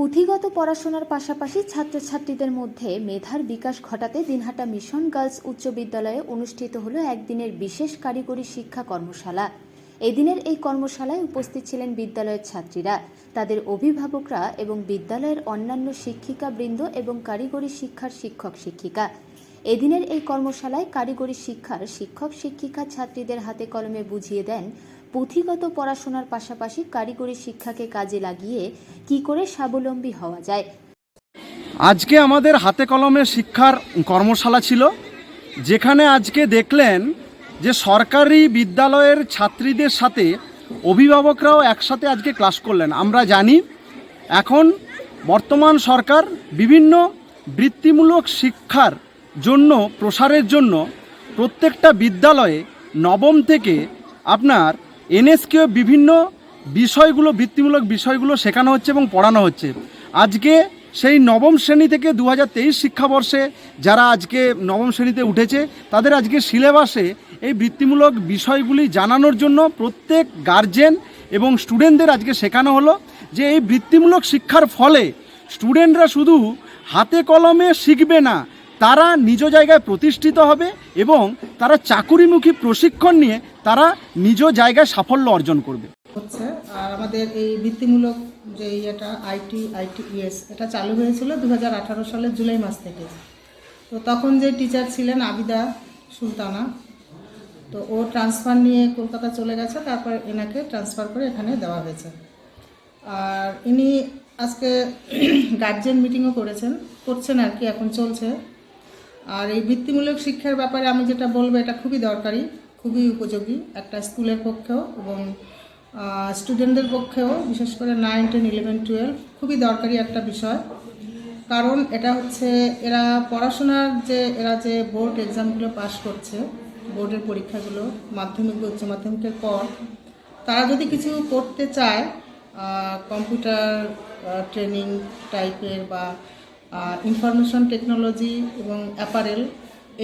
পুঁথিগত পড়াশোনার পাশাপাশি ছাত্রছাত্রীদের মধ্যে মেধার বিকাশ ঘটাতে দিনহাটা মিশন গার্লস উচ্চ বিদ্যালয়ে অনুষ্ঠিত হল একদিনের বিশেষ কারিগরি শিক্ষা কর্মশালা। এদিনের এই কর্মশালায় উপস্থিত ছিলেন বিদ্যালয়ের ছাত্রীরা। তাদের অভিভাবকরা এবং বিদ্যালয়ের অন্যান্য শিক্ষিকাবৃন্দ এবং কারিগরি শিক্ষার শিক্ষক শিক্ষিকা এদিনের এই কর্মশালায় কারিগরি শিক্ষার শিক্ষক, শিক্ষিকা, ছাত্রীদের হাতে কলমে বুঝিয়ে দেন পুঁথিগত পড়াশোনার পাশাপাশি কারিগরি শিক্ষাকে কাজে লাগিয়ে কি করে স্বাবলম্বী হওয়া যায়। আজকে আমাদের হাতে কলমে শিক্ষার কর্মশালা ছিল, যেখানে আজকে দেখলেন যে সরকারি বিদ্যালয়ের ছাত্রীদের সাথে অভিভাবকরাও একসাথে আজকে ক্লাস করলেন। আমরা জানি এখন বর্তমান সরকার বিভিন্ন বৃত্তিমূলক শিক্ষার জন্য, প্রসারের জন্য প্রত্যেকটা বিদ্যালয়ে নবম থেকে আপনার এনএসকিউ বিভিন্ন বিষয়গুলো, বৃত্তিমূলক বিষয়গুলো শেখানো হচ্ছে এবং পড়ানো হচ্ছে। আজকে সেই নবম শ্রেণি থেকে দু হাজার তেইশ শিক্ষাবর্ষে যারা আজকে নবম শ্রেণীতে উঠেছে, তাদের আজকে সিলেবাসে এই বৃত্তিমূলক বিষয়গুলি জানানোর জন্য প্রত্যেক গার্জেন এবং স্টুডেন্টদের আজকে শেখানো হলো যে এই বৃত্তিমূলক শিক্ষার ফলে স্টুডেন্টরা শুধু হাতে কলমে শিখবে না তারা নিজ জায়গায় প্রতিষ্ঠিত হবে এবং তারা চাকুরিমুখী প্রশিক্ষণ নিয়ে তারা নিজ জায়গায় সাফল্য অর্জন করবে। হচ্ছে, আর আমাদের এই বৃত্তিমূলক যে ইয়েটা, আইটি, আইটিইএস, এটা চালু হয়েছিল দু হাজার আঠারো সালের জুলাই মাস থেকে। তো তখন যে টিচার ছিলেন আবিদা সুলতানা, তো ও ট্রান্সফার নিয়ে কলকাতা চলে গেছে, তারপর এনাকে ট্রান্সফার করে এখানে দেওয়া হয়েছে। আর ইনি আজকে গার্জেন মিটিংও করেছেন, করছেন আর কি, এখন চলছে। আর এই বৃত্তিমূলক শিক্ষার ব্যাপারে আমি যেটা বলব, এটা খুবই দরকারি, খুবই উপযোগী একটা স্কুলের পক্ষেও এবং স্টুডেন্টদের পক্ষেও, বিশেষ করে নাইন টেন ইলেভেন টুয়েলভ খুবই দরকারি একটা বিষয়। কারণ এটা হচ্ছে, এরা পড়াশোনার যে, এরা যে বোর্ড এক্সামগুলো পাশ করছে বোর্ডের পরীক্ষাগুলো, মাধ্যমিক, উচ্চ মাধ্যমিকের পর, তারা যদি কিছু করতে চায় কম্পিউটার ট্রেনিং টাইপের বা ইনফরমেশন টেকনোলজি এবং অ্যাপারেল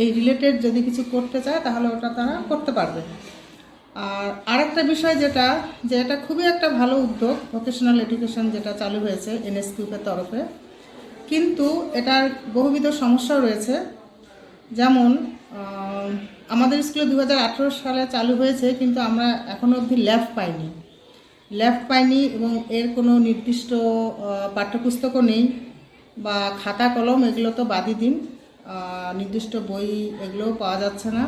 এই রিলেটেড যদি কিছু করতে চায়, তাহলে ওটা তারা করতে পারবে। আর আরেকটা বিষয় যেটা, যে এটা খুবই একটা ভালো উদ্যোগ ভোকেশনাল এডুকেশন যেটা চালু হয়েছে এনএসকিউপের তরফে। কিন্তু এটার বহুবিধ সমস্যাও রয়েছে। যেমন আমাদের স্কুলে দু হাজার আঠেরো সালে চালু হয়েছে, কিন্তু আমরা এখনও অবধি ল্যাব পাইনি। ল্যাব পাইনি এবং এর কোনো নির্দিষ্ট পাঠ্যপুস্তকও নেই। বা খাতা কলম এগুলো তো বাদই দিন। নির্দিষ্ট বই এগুলোও পাওয়া যাচ্ছে না।